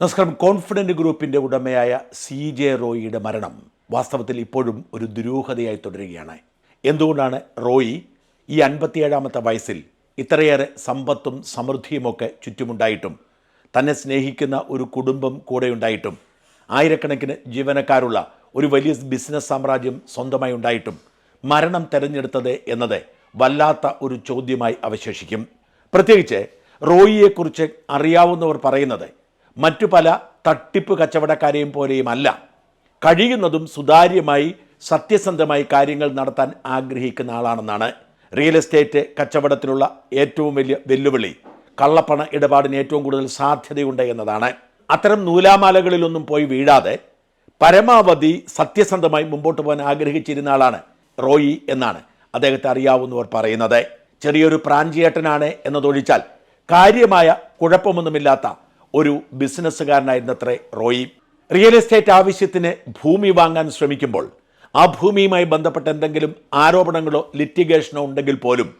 നമസ്കാരം. കോൺഫിഡന്റ് ഗ്രൂപ്പിന്റെ ഉടമയായ സി ജെ റോയിയുടെ മരണം വാസ്തവത്തിൽ ഇപ്പോഴും ഒരു ദുരൂഹതയായി തുടരുകയാണ്. എന്തുകൊണ്ടാണ് റോയി ഈ അൻപത്തിയേഴാമത്തെ വയസ്സിൽ ഇത്രയേറെ സമ്പത്തും സമൃദ്ധിയുമൊക്കെ ചുറ്റുമുണ്ടായിട്ടും തന്നെ സ്നേഹിക്കുന്ന ഒരു കുടുംബം കൂടെയുണ്ടായിട്ടും ആയിരക്കണക്കിന് ജീവനക്കാരുള്ള ഒരു വലിയ ബിസിനസ് സാമ്രാജ്യം സ്വന്തമായി ഉണ്ടായിട്ടും മരണം തെരഞ്ഞെടുത്തത് എന്നത് വല്ലാത്ത ഒരു ചോദ്യമായി അവശേഷിക്കും. പ്രത്യേകിച്ച് റോയിയെക്കുറിച്ച് അറിയാവുന്നവർ പറയുന്നത് മറ്റു പല തട്ടിപ്പ് കച്ചവടക്കാരെയും പോലെയുമല്ല. കഴിയുന്നതും സുതാര്യമായി സത്യസന്ധമായി കാര്യങ്ങൾ നടത്താൻ ആഗ്രഹിക്കുന്ന ആളാണെന്നാണ് റിയൽ എസ്റ്റേറ്റ് കച്ചവടത്തിലുള്ള ഏറ്റവും വലിയ വെല്ലുവിളി. കള്ളപ്പണ ഇടപാടിന് ഏറ്റവും കൂടുതൽ സാധ്യതയുണ്ട് എന്നതാണ്. അത്തരം നൂലാമാലകളിലൊന്നും പോയി വീഴാതെ പരമാവധി സത്യസന്ധമായി മുമ്പോട്ട് പോകാൻ ആഗ്രഹിച്ചിരുന്ന ആളാണ് റോയി എന്നാണ് അദ്ദേഹത്തെ അറിയാവുന്നവർ പറയുന്നത്. ചെറിയൊരു പ്രാഞ്ചിയേട്ടനാണ് എന്നതൊഴിച്ചാൽ കാര്യമായ കുഴപ്പമൊന്നുമില്ലാത്ത ഒരു ബിസിനസ്സുകാരനായിരുന്നത്രേ റോയി. റിയൽ എസ്റ്റേറ്റ് ആവശ്യത്തിന് ഭൂമി വാങ്ങാൻ ശ്രമിക്കുമ്പോൾ ആ ഭൂമിയുമായി ബന്ധപ്പെട്ട എന്തെങ്കിലും ആരോപണങ്ങളോ ലിറ്റിഗേഷനോ ഉണ്ടെങ്കിൽ പോലും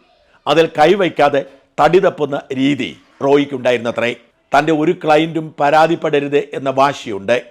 അതിൽ കൈവയ്ക്കാതെ തടി തപ്പുന്ന രീതി റോയിക്കുണ്ടായിരുന്നത്രേ. തന്റെ ഒരു ക്ലയന്റും പരാതിപ്പെടരുത് എന്ന വാശിയുണ്ട്.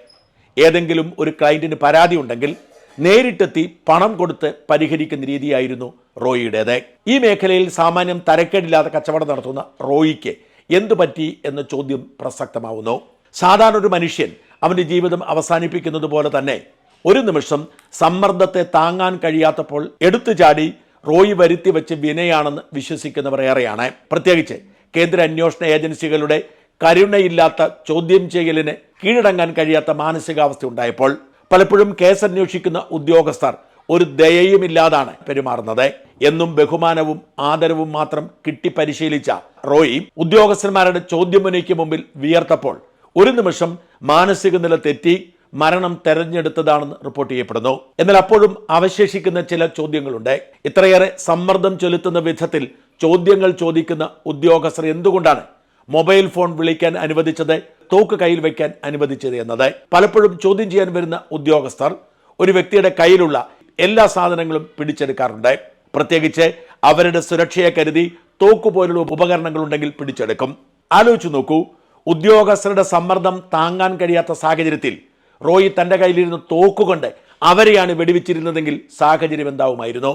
ഏതെങ്കിലും ഒരു ക്ലയന്റിന് പരാതി ഉണ്ടെങ്കിൽ നേരിട്ടെത്തി പണം കൊടുത്ത് പരിഹരിക്കുന്ന രീതിയായിരുന്നു റോയിയുടേത്. ഈ മേഖലയിൽ സാമാന്യം തരക്കേടില്ലാതെ കച്ചവടം നടത്തുന്ന റോയിക്ക് എന്തു പറ്റി എന്ന ചോദ്യം പ്രസക്തമാവുന്നു. സാധാരണ ഒരു മനുഷ്യൻ അവന്റെ ജീവിതം അവസാനിപ്പിക്കുന്നത് പോലെ തന്നെ ഒരു നിമിഷം സമ്മർദ്ദത്തെ താങ്ങാൻ കഴിയാത്തപ്പോൾ എടുത്തു ചാടി റോയി വരുത്തി വെച്ച് വിനയാണെന്ന് വിശ്വസിക്കുന്നവർ ഏറെയാണ്. പ്രത്യേകിച്ച് കേന്ദ്ര അന്വേഷണ ഏജൻസികളുടെ കരുണയില്ലാത്ത ചോദ്യം ചെയ്യലിന് കീഴടങ്ങാൻ കഴിയാത്ത മാനസികാവസ്ഥ ഉണ്ടായപ്പോൾ പലപ്പോഴും കേസ് അന്വേഷിക്കുന്ന ഉദ്യോഗസ്ഥർ ഒരു ദയയുമില്ലാതാണ് പെരുമാറുന്നത്. എന്നും ബഹുമാനവും ആദരവും മാത്രം കിട്ടി പരിശീലിച്ച റോയി ഉദ്യോഗസ്ഥന്മാരുടെ ചോദ്യമുനയ്ക്ക് മുമ്പിൽ വിയർത്തപ്പോൾ ഒരു നിമിഷം മാനസിക നില തെറ്റി മരണം തെരഞ്ഞെടുത്തതാണെന്ന് റിപ്പോർട്ട് ചെയ്യപ്പെടുന്നു. എന്നാൽ അപ്പോഴും അവശേഷിക്കുന്ന ചില ചോദ്യങ്ങളുണ്ട്. ഇത്രയേറെ സമ്മർദ്ദം ചെലുത്തുന്ന വിധത്തിൽ ചോദ്യങ്ങൾ ചോദിക്കുന്ന ഉദ്യോഗസ്ഥർ എന്തുകൊണ്ടാണ് മൊബൈൽ ഫോൺ വിളിക്കാൻ അനുവദിച്ചത് തോക്ക് കയ്യിൽ വയ്ക്കാൻ അനുവദിച്ചത് എന്നത്? പലപ്പോഴും ചോദ്യം ചെയ്യാൻ വരുന്ന ഉദ്യോഗസ്ഥർ ഒരു വ്യക്തിയുടെ കയ്യിലുള്ള എല്ലാ സാധനങ്ങളും പിടിച്ചെടുക്കാറുണ്ട്. പ്രത്യേകിച്ച് അവരുടെ സുരക്ഷയെ കരുതി തോക്ക് പോലുള്ള ഉപകരണങ്ങൾ ഉണ്ടെങ്കിൽ പിടിച്ചെടുക്കും. ആലോചിച്ചു നോക്കൂ ഉദ്യോഗസ്ഥരുടെ സമ്മർദ്ദം താങ്ങാൻ കഴിയാത്ത സാഹചര്യത്തിൽ റോയി തന്റെ കയ്യിലിരുന്ന് തോക്കുകൊണ്ട് അവരെയാണ് വെടിവെച്ചിരുന്നതെങ്കിൽ സാഹചര്യം എന്താവുമായിരുന്നു?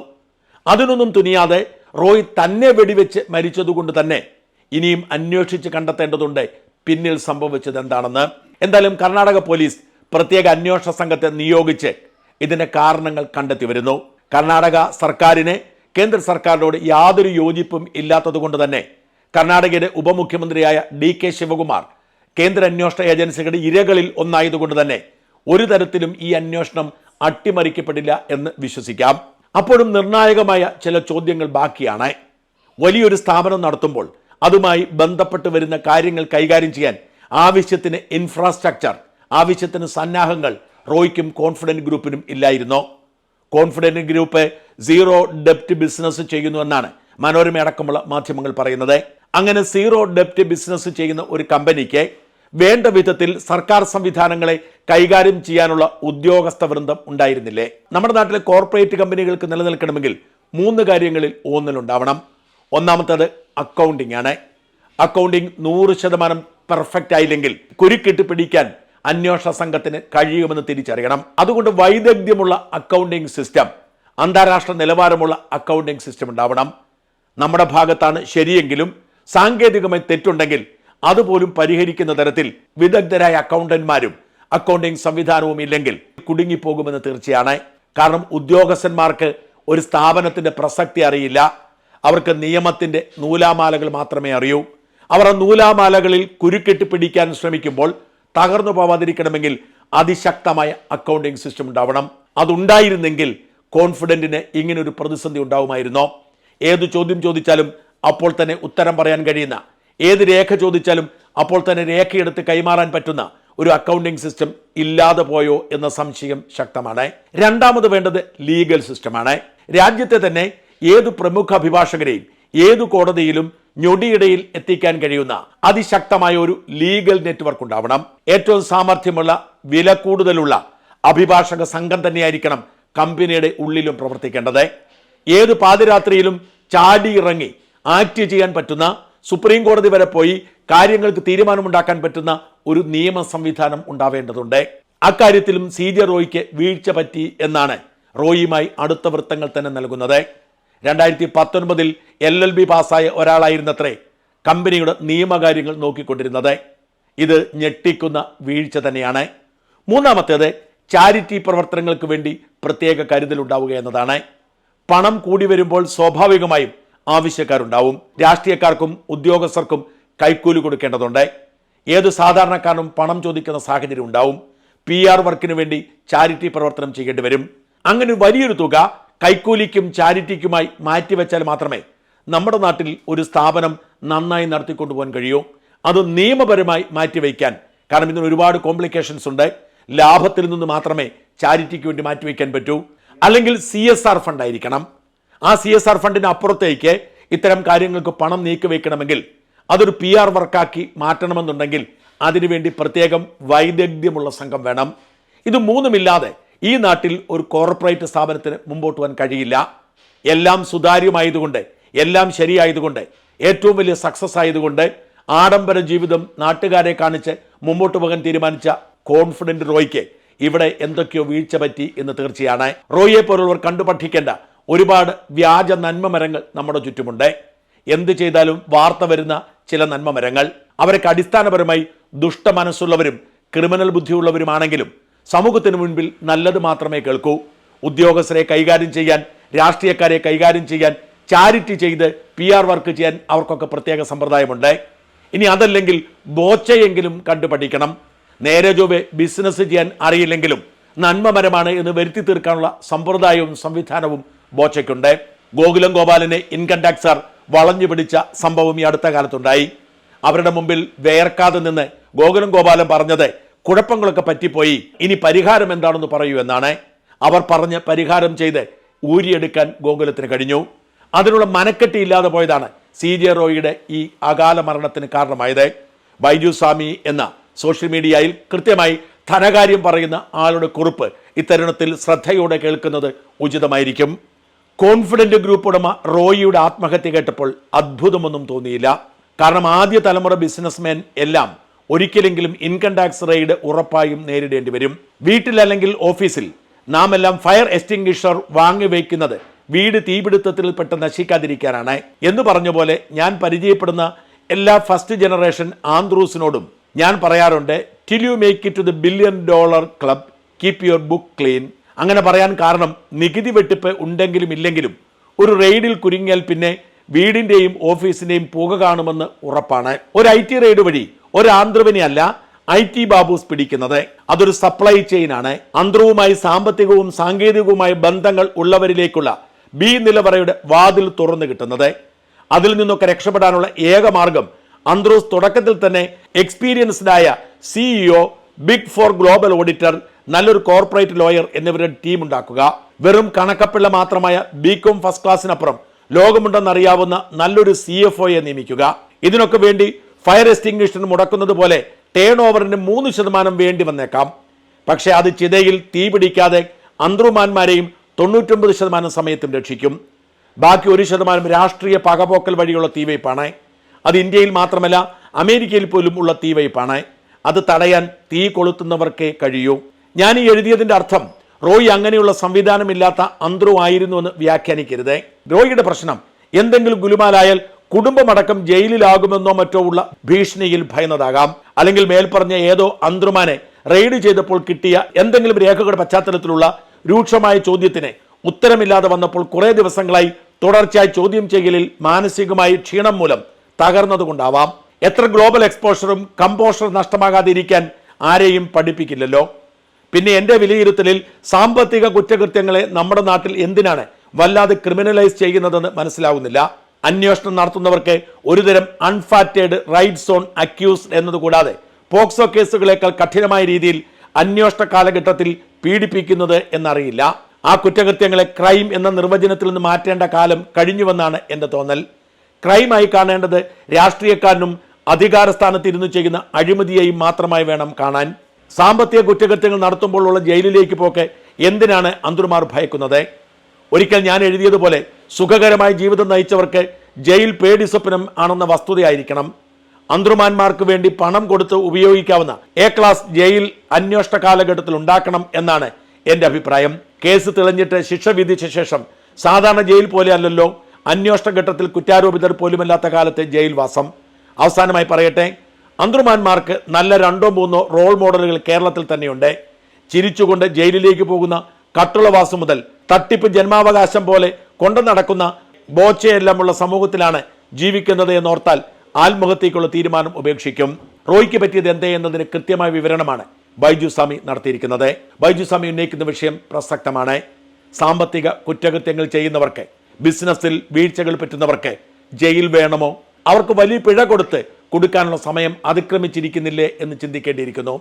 അതിനൊന്നും തുനിയാതെ റോയ് തന്നെ വെടിവെച്ച് മരിച്ചതുകൊണ്ട് തന്നെ ഇനിയും അന്വേഷിച്ച് കണ്ടെത്തേണ്ടതുണ്ട് പിന്നിൽ സംഭവിച്ചത് എന്താണെന്ന് എന്തായാലും കർണാടക പോലീസ് പ്രത്യേക അന്വേഷണ സംഘത്തെ നിയോഗിച്ച് ഇതിന്റെ കാരണങ്ങൾ കണ്ടെത്തി വരുന്നു. കർണാടക സർക്കാരിന് കേന്ദ്ര സർക്കാരിനോട് യാതൊരു യോജിപ്പും ഇല്ലാത്തതുകൊണ്ട് തന്നെ കർണാടകയുടെ ഉപമുഖ്യമന്ത്രിയായ ഡി കെ ശിവകുമാർ കേന്ദ്ര അന്വേഷണ ഏജൻസികളുടെ ഇരകളിൽ ഒന്നായതുകൊണ്ട് തന്നെ ഒരു തരത്തിലും ഈ അന്വേഷണം അട്ടിമറിക്കപ്പെടില്ല എന്ന് വിശ്വസിക്കാം. അപ്പോഴും നിർണായകമായ ചില ചോദ്യങ്ങൾ ബാക്കിയാണ്. വലിയൊരു സ്ഥാപനം നടത്തുമ്പോൾ അതുമായി ബന്ധപ്പെട്ട് വരുന്ന കാര്യങ്ങൾ കൈകാര്യം ചെയ്യാൻ ആവശ്യത്തിന് ഇൻഫ്രാസ്ട്രക്ചർ ആവശ്യത്തിന് സന്നാഹങ്ങൾ റോയ്ക്കും കോൺഫിഡന്റ് ഗ്രൂപ്പിനും ഇല്ലായിരുന്നു? കോൺഫിഡന്റ് ഗ്രൂപ്പ് സീറോ ഡെപ്റ്റ് ബിസിനസ് ചെയ്യുന്നു എന്നാണ് മനോരമ അടക്കമുള്ള മാധ്യമങ്ങൾ പറയുന്നത്. അങ്ങനെ സീറോ ഡെപ്റ്റ് ബിസിനസ് ചെയ്യുന്ന ഒരു കമ്പനിക്ക് വേണ്ട വിധത്തിൽ സർക്കാർ സംവിധാനങ്ങളെ കൈകാര്യം ചെയ്യാനുള്ള ഉദ്യോഗസ്ഥ വൃന്ദം ഉണ്ടായിരുന്നില്ലേ? നമ്മുടെ നാട്ടിലെ കോർപ്പറേറ്റ് കമ്പനികൾക്ക് നിലനിൽക്കണമെങ്കിൽ മൂന്ന് കാര്യങ്ങളിൽ ഊന്നലുണ്ടാവണം. ഒന്നാമത്തേത് അക്കൗണ്ടിംഗ് ആണ്. അക്കൗണ്ടിംഗ് നൂറ് ശതമാനം പെർഫെക്റ്റ് ആയില്ലെങ്കിൽ കുരുക്കിട്ട് പിടിക്കാൻ അന്വേഷണ സംഘത്തിന് കഴിയുമെന്ന് തിരിച്ചറിയണം. അതുകൊണ്ട് വൈദഗ്ധ്യമുള്ള അക്കൗണ്ടിംഗ് സിസ്റ്റം അന്താരാഷ്ട്ര നിലവാരമുള്ള അക്കൗണ്ടിംഗ് സിസ്റ്റം ഉണ്ടാവണം. നമ്മുടെ ഭാഗത്താണ് ശരിയെങ്കിലും സാങ്കേതികമായി തെറ്റുണ്ടെങ്കിൽ അതുപോലും പരിഹരിക്കുന്ന തരത്തിൽ വിദഗ്ധരായ അക്കൗണ്ടന്മാരും അക്കൗണ്ടിംഗ് സംവിധാനവും ഇല്ലെങ്കിൽ കുടുങ്ങിപ്പോകുമെന്ന് തീർച്ചയാണ്. കാരണം ഉദ്യോഗസ്ഥന്മാർക്ക് ഒരു സ്ഥാപനത്തിന്റെ പ്രസക്തി അറിയില്ല. അവർക്ക് നിയമത്തിന്റെ നൂലാമാലകൾ മാത്രമേ അറിയൂ. അവർ ആ നൂലാമാലകളിൽ കുരുക്കിട്ട് പിടിക്കാൻ ശ്രമിക്കുമ്പോൾ തകർന്നു പോവാതിരിക്കണമെങ്കിൽ അതിശക്തമായ അക്കൗണ്ടിംഗ് സിസ്റ്റം ഉണ്ടാവണം. അതുണ്ടായിരുന്നെങ്കിൽ കോൺഫിഡന്റിന് ഇങ്ങനെ ഒരു പ്രതിസന്ധി ഉണ്ടാവുമായിരുന്നോ? ഏത് ചോദ്യം ചോദിച്ചാലും അപ്പോൾ തന്നെ ഉത്തരം പറയാൻ കഴിയുന്ന ഏത് രേഖ ചോദിച്ചാലും അപ്പോൾ തന്നെ രേഖയെടുത്ത് കൈമാറാൻ പറ്റുന്ന ഒരു അക്കൗണ്ടിംഗ് സിസ്റ്റം ഇല്ലാതെ പോയോ എന്ന സംശയം ശക്തമാണ്. രണ്ടാമത് വേണ്ടത് ലീഗൽ സിസ്റ്റമാണ് രാജ്യത്തെ തന്നെ ഏത് പ്രമുഖ അഭിഭാഷകരെയും ഏതു കോടതിയിലും ഞൊടിയിടയിൽ എത്തിക്കാൻ കഴിയുന്ന അതിശക്തമായ ഒരു ലീഗൽ നെറ്റ്വർക്ക് ഉണ്ടാവണം. ഏറ്റവും സാമർഥ്യമുള്ള വില കൂടുതലുള്ള അഭിഭാഷക സംഘം തന്നെയായിരിക്കണം കമ്പനിയുടെ ഉള്ളിലും പ്രവർത്തിക്കേണ്ടത്. ഏത് പാതിരാത്രിയിലും ചാടിയിറങ്ങി ആക്ട് ചെയ്യാൻ പറ്റുന്ന സുപ്രീം കോടതി വരെ പോയി കാര്യങ്ങൾക്ക് തീരുമാനമുണ്ടാക്കാൻ പറ്റുന്ന ഒരു നിയമ സംവിധാനം ഉണ്ടാവേണ്ടതുണ്ട്. അക്കാര്യത്തിലും സി ജെ റോയിക്ക് വീഴ്ച പറ്റി എന്നാണ് റോയിയുമായി അടുത്ത വൃത്തങ്ങൾ തന്നെ നൽകുന്നത്. രണ്ടായിരത്തി പത്തൊൻപതിൽ എൽ എൽ ബി പാസ്സായ ഒരാളായിരുന്നത്രേ കമ്പനിയുടെ നിയമകാര്യങ്ങൾ നോക്കിക്കൊണ്ടിരുന്നത്. ഇത് ഞെട്ടിക്കുന്ന വീഴ്ച തന്നെയാണ്. മൂന്നാമത്തേത് ചാരിറ്റി പ്രവർത്തനങ്ങൾക്ക് വേണ്ടി പ്രത്യേക കരുതലുണ്ടാവുക എന്നതാണ്. പണം കൂടി വരുമ്പോൾ സ്വാഭാവികമായും ആവശ്യക്കാരുണ്ടാവും. രാഷ്ട്രീയക്കാർക്കും ഉദ്യോഗസ്ഥർക്കും കൈക്കൂലി കൊടുക്കേണ്ടതുണ്ട്. ഏത് സാധാരണക്കാരനും പണം ചോദിക്കുന്ന സാഹചര്യം ഉണ്ടാവും. പി ആർ വർക്കിന് വേണ്ടി ചാരിറ്റി പ്രവർത്തനം ചെയ്യേണ്ടി വരും. അങ്ങനെ വലിയൊരു തുക കൈക്കൂലിക്കും ചാരിറ്റിക്കുമായി മാറ്റിവെച്ചാൽ മാത്രമേ നമ്മുടെ നാട്ടിൽ ഒരു സ്ഥാപനം നന്നായി നടത്തിക്കൊണ്ടുപോകാൻ കഴിയൂ. അത് നിയമപരമായി മാറ്റിവെക്കാൻ. കാരണം ഇതിന് ഒരുപാട് കോംപ്ലിക്കേഷൻസ് ഉണ്ട്. ലാഭത്തിൽ നിന്ന് മാത്രമേ ചാരിറ്റിക്ക് വേണ്ടി മാറ്റിവെക്കാൻ പറ്റൂ. അല്ലെങ്കിൽ സി എസ് ആർ ഫണ്ട് ആയിരിക്കണം. ആ സി എസ് ആർ ഫണ്ടിന് അപ്പുറത്തേക്ക് ഇത്തരം കാര്യങ്ങൾക്ക് പണം നീക്കി വയ്ക്കണമെങ്കിൽ അതൊരു പി ആർ വർക്കാക്കി മാറ്റണമെന്നുണ്ടെങ്കിൽ അതിനുവേണ്ടി പ്രത്യേകം വൈദഗ്ധ്യമുള്ള സംഘം വേണം. ഇത് മൂന്നുമില്ലാതെ ഈ നാട്ടിൽ ഒരു കോർപ്പറേറ്റ് സ്ഥാപനത്തിന് മുമ്പോട്ട് പോകാൻ കഴിയില്ല. എല്ലാം സുതാര്യമായതുകൊണ്ട് എല്ലാം ശരിയായതുകൊണ്ട് ഏറ്റവും വലിയ സക്സസ് ആയതുകൊണ്ട് ആഡംബര ജീവിതം നാട്ടുകാരെ കാണിച്ച് മുമ്പോട്ട് പോകാൻ തീരുമാനിച്ച കോൺഫിഡന്റ് റോയ്ക്ക് ഇവിടെ എന്തൊക്കെയോ വീഴ്ച പറ്റി എന്ന് തീർച്ചയാണ്. റോയിയെ പോലുള്ളവർ കണ്ടു പഠിക്കേണ്ട ഒരുപാട് വ്യാജ നന്മ മരങ്ങൾ നമ്മുടെ ചുറ്റുമുണ്ട്. എന്ത് ചെയ്താലും വാർത്ത വരുന്ന ചില നന്മ മരങ്ങൾ അവരൊക്കെ അടിസ്ഥാനപരമായി ദുഷ്ടമനസ്സുള്ളവരും ക്രിമിനൽ ബുദ്ധിയുള്ളവരുമാണെങ്കിലും സമൂഹത്തിന് മുൻപിൽ നല്ലത് മാത്രമേ കേൾക്കൂ. ഉദ്യോഗസ്ഥരെ കൈകാര്യം ചെയ്യാൻ രാഷ്ട്രീയക്കാരെ കൈകാര്യം ചെയ്യാൻ ചാരിറ്റി ചെയ്ത് പി ആർ വർക്ക് ചെയ്യാൻ അവർക്കൊക്കെ പ്രത്യേക സമ്പ്രദായമുണ്ട്. ഇനി അതല്ലെങ്കിൽ ബോച്ചയെങ്കിലും കണ്ടുപഠിക്കണം. നേരെ ജോബ് ബിസിനസ് ചെയ്യാൻ അറിയില്ലെങ്കിലും നന്മമരമാണ് എന്ന് വരുത്തി തീർക്കാനുള്ള സമ്പ്രദായവും സംവിധാനവും ബോച്ചയ്ക്കുണ്ട്. ഗോകുലം ഗോപാലിനെ ഇൻകം ടാക്സർ വളഞ്ഞു പിടിച്ച സംഭവം ഈ അടുത്ത കാലത്തുണ്ടായി. അവരുടെ മുമ്പിൽ വേർക്കാതെ നിന്ന് ഗോകുലം ഗോപാലൻ പറഞ്ഞത് കുഴപ്പങ്ങളൊക്കെ പറ്റിപ്പോയി. ഇനി പരിഹാരം എന്താണെന്ന് പറയൂ എന്നാണ്. അവർ പറഞ്ഞ് പരിഹാരം ചെയ്ത് ഊരിയെടുക്കാൻ ഗോകുലത്തിന് കഴിഞ്ഞു. അതിനുള്ള മനക്കെട്ടി ഇല്ലാതെ പോയതാണ് സി ജെ റോയിയുടെ ഈ അകാല മരണത്തിന് കാരണമായത്. ബൈജു സ്വാമി എന്ന സോഷ്യൽ മീഡിയയിൽ കൃത്യമായി ധനകാര്യം പറയുന്ന ആളുടെ കുറിപ്പ് ഇത്തരുണത്തിൽ ശ്രദ്ധയോടെ കേൾക്കുന്നത് ഉചിതമായിരിക്കും. കോൺഫിഡന്റ് ഗ്രൂപ്പ് ഉടമ റോയിയുടെ ആത്മഹത്യ കേട്ടപ്പോൾ അത്ഭുതമൊന്നും തോന്നിയില്ല. കാരണം ആദ്യ തലമുറ ബിസിനസ്മാൻ എല്ലാം ഒരിക്കലെങ്കിലും ഇൻകം ടാക്സ് റെയ്ഡ് ഉറപ്പായും നേരിടേണ്ടി വരും. വീട്ടിലല്ലെങ്കിൽ ഓഫീസിൽ നാം എല്ലാം ഫയർ എക്സ്റ്റിംഗ്വിഷർ വാങ്ങി വയ്ക്കുന്നത് വീട് തീപിടുത്തത്തിൽപ്പെട്ട് നശിക്കാതിരിക്കാനാണ്. എന്ന് പറഞ്ഞ പോലെ ഞാൻ പരിചയപ്പെടുന്ന എല്ലാ ഫസ്റ്റ് ജനറേഷൻ ആന്ത്രൂസിനോടും ഞാൻ പറയാറുണ്ട് till you make it to the billion dollar club keep your book clean അങ്ങനെ പറയാൻ കാരണം നികുതി വെട്ടിപ്പ് ഉണ്ടെങ്കിലും ഇല്ലെങ്കിലും ഒരു റെയ്ഡിൽ കുരുങ്ങിയാൽ പിന്നെ വീടിന്റെയും ഓഫീസിന്റെയും പുക കാണുമെന്ന് ഉറപ്പാണ്. ഒരു ഐ ടി റെയ്ഡ് വഴി ഒരു ആന്ധ്രവിനെയല്ല ഐ ടി ബാബൂസ് പിടിക്കുന്നത്. അതൊരു സപ്ലൈ ചെയിൻ ആണ്. അന്ധ്രവുമായി സാമ്പത്തികവും സാങ്കേതികവുമായ ബന്ധങ്ങൾ ഉള്ളവരിലേക്കുള്ള ബി നിലവറയുടെ വാതിൽ തുറന്നു കിട്ടുന്നത്. അതിൽ നിന്നൊക്കെ രക്ഷപ്പെടാനുള്ള ഏക മാർഗം അന്ത്രോസ് തുടക്കത്തിൽ തന്നെ എക്സ്പീരിയൻസ്ഡായ CEO big four global auditor നല്ലൊരു കോർപ്പറേറ്റ് ലോയർ എന്നിവരുടെ ടീം ഉണ്ടാക്കുക. വെറും കണക്കപ്പിള്ള മാത്രമായ ബികോം ഫസ്റ്റ് ക്ലാസ്സിനപ്പുറം ലോകമുണ്ടെന്നറിയാവുന്ന നല്ലൊരു സി എഫ് ഒയെ നിയമിക്കുക. ഇതിനൊക്കെ വേണ്ടി ഫയർ എക്സ്റ്റിംഗ്വിഷൻ മുടക്കുന്നത് പോലെ ടേൺ ഓവറിന് മൂന്ന് ശതമാനം വേണ്ടി വന്നേക്കാം. പക്ഷേ അത് ചിതയിൽ തീ പിടിക്കാതെ അന്ത്രുമാന്മാരെയും തൊണ്ണൂറ്റൊമ്പത് ശതമാനം സമയത്തും രക്ഷിക്കും. ബാക്കി ഒരു ശതമാനം രാഷ്ട്രീയ പകപോക്കൽ വഴിയുള്ള തീവയ്പ്പാണ്. അത് ഇന്ത്യയിൽ മാത്രമല്ല അമേരിക്കയിൽ പോലും ഉള്ള തീവയ്പ്പാണ്. അത് തടയാൻ തീ കൊളുത്തുന്നവർക്കേ കഴിയൂ. ഞാൻ ഈ എഴുതിയതിന്റെ അർത്ഥം റോയ് അങ്ങനെയുള്ള സംവിധാനമില്ലാത്ത അന്ത്രു ആയിരുന്നു എന്ന് വ്യാഖ്യാനിക്കരുത്. റോയിയുടെ പ്രശ്നം എന്തെങ്കിലും ഗുലുമാലായാൽ കുടുംബമടക്കം ജയിലിലാകുമെന്നോ മറ്റോ ഉള്ള ഭീഷണിയിൽ ഭയന്നതാകാം. അല്ലെങ്കിൽ മേൽപ്പറഞ്ഞ ഏതോ അന്ത്രുമാനെ റെയ്ഡ് ചെയ്തപ്പോൾ കിട്ടിയ എന്തെങ്കിലും രേഖകളുടെ പശ്ചാത്തലത്തിലുള്ള രൂക്ഷമായ ചോദ്യത്തിന് ഉത്തരമില്ലാതെ വന്നപ്പോൾ കുറേ ദിവസങ്ങളായി തുടർച്ചയായി ചോദ്യം ചെയ്യലിൽ മാനസികമായി ക്ഷീണം മൂലം തകർന്നതുകൊണ്ടാവാം. എത്ര ഗ്ലോബൽ എക്സ്പോഷറും കമ്പോഷർ നഷ്ടമാകാതിരിക്കാൻ ആരെയും പഠിപ്പിക്കില്ലല്ലോ. പിന്നെ എന്റെ വിലയിരുത്തലിൽ സാമ്പത്തിക കുറ്റകൃത്യങ്ങളെ നമ്മുടെ നാട്ടിൽ എന്തിനാണ് വല്ലാതെ ക്രിമിനലൈസ് ചെയ്യുന്നതെന്ന് മനസ്സിലാവുന്നില്ല. അന്വേഷണം നടത്തുന്നവർക്ക് ഒരുതരം അൺഫാറ്റേഡ് റൈറ്റ് സോൺ അക്യൂസ്ഡ് എന്നതുകൂടാതെ പോക്സോ കേസുകളേക്കാൾ കഠിനമായ രീതിയിൽ അന്വേഷണ കാലഘട്ടത്തിൽ പീഡിപ്പിക്കുന്നത് എന്നറിയില്ല. ആ കുറ്റകൃത്യങ്ങളെ ക്രൈം എന്ന നിർവചനത്തിൽ നിന്ന് മാറ്റേണ്ട കാലം കഴിഞ്ഞുവെന്നാണ് എന്റെ തോന്നൽ. ക്രൈമായി കാണേണ്ടത് രാഷ്ട്രീയക്കാരനും അധികാരസ്ഥാനത്ത് ഇരുന്ന് ചെയ്യുന്ന അഴിമതിയെയും മാത്രമായി വേണം കാണാൻ. സാമ്പത്തിക കുറ്റകൃത്യങ്ങൾ നടത്തുമ്പോഴുള്ള ജയിലിലേക്ക് പോക്ക് എന്തിനാണ് അന്തർമാർ ഭയക്കുന്നത്? ഒരിക്കൽ ഞാൻ എഴുതിയതുപോലെ സുഖകരമായ ജീവിതം നയിച്ചവർക്ക് ജയിൽ പേടി സ്വപ്നം ആണെന്ന വസ്തുതയായിരിക്കണം. അന്ത്രുമാന്മാർക്ക് വേണ്ടി പണം കൊടുത്ത് ഉപയോഗിക്കാവുന്ന എ ക്ലാസ് ജയിൽ അന്വേഷണ കാലഘട്ടത്തിൽ ഉണ്ടാക്കണം എന്നാണ് എന്റെ അഭിപ്രായം. കേസ് തെളിഞ്ഞിട്ട് ശിക്ഷ വിധിച്ച ശേഷം സാധാരണ ജയിൽ പോലെ അല്ലല്ലോ അന്വേഷണ ഘട്ടത്തിൽ കുറ്റാരോപിതർ പോലുമല്ലാത്ത കാലത്തെ ജയിൽ വാസം. അവസാനമായി പറയട്ടെ അന്ത്രുമാന്മാർക്ക് നല്ല രണ്ടോ മൂന്നോ റോൾ മോഡലുകൾ കേരളത്തിൽ തന്നെയുണ്ട്. ചിരിച്ചുകൊണ്ട് ജയിലിലേക്ക് പോകുന്ന കട്ടുളവാസം മുതൽ തട്ടിപ്പ് ജന്മാവകാശം പോലെ കൊണ്ടു നടക്കുന്ന ബോച്ചയെല്ലാമുള്ള സമൂഹത്തിലാണ് ജീവിക്കുന്നത് എന്നോർത്താൽ ആത്മഹത്യക്കുള്ള തീരുമാനം ഉപേക്ഷിക്കും. റോയ്ക്ക് പറ്റിയത് എന്തേ എന്നതിന് കൃത്യമായ വിവരണമാണ് ബൈജു സ്വാമി നടത്തിയിരിക്കുന്നത്. ബൈജു സ്വാമി ഉന്നയിക്കുന്ന വിഷയം പ്രസക്തമാണ്. സാമ്പത്തിക കുറ്റകൃത്യങ്ങൾ ചെയ്യുന്നവർക്ക് ബിസിനസ്സിൽ വീഴ്ചകൾ പറ്റുന്നവർക്ക് ജയിൽ വേണമോ? അവർക്ക് വലിയ പിഴ കൊടുത്ത് കൊടുക്കാനുള്ള സമയം അതിക്രമിച്ചിരിക്കുന്നില്ലേ എന്ന് ചിന്തിക്കേണ്ടിയിരിക്കുന്നു.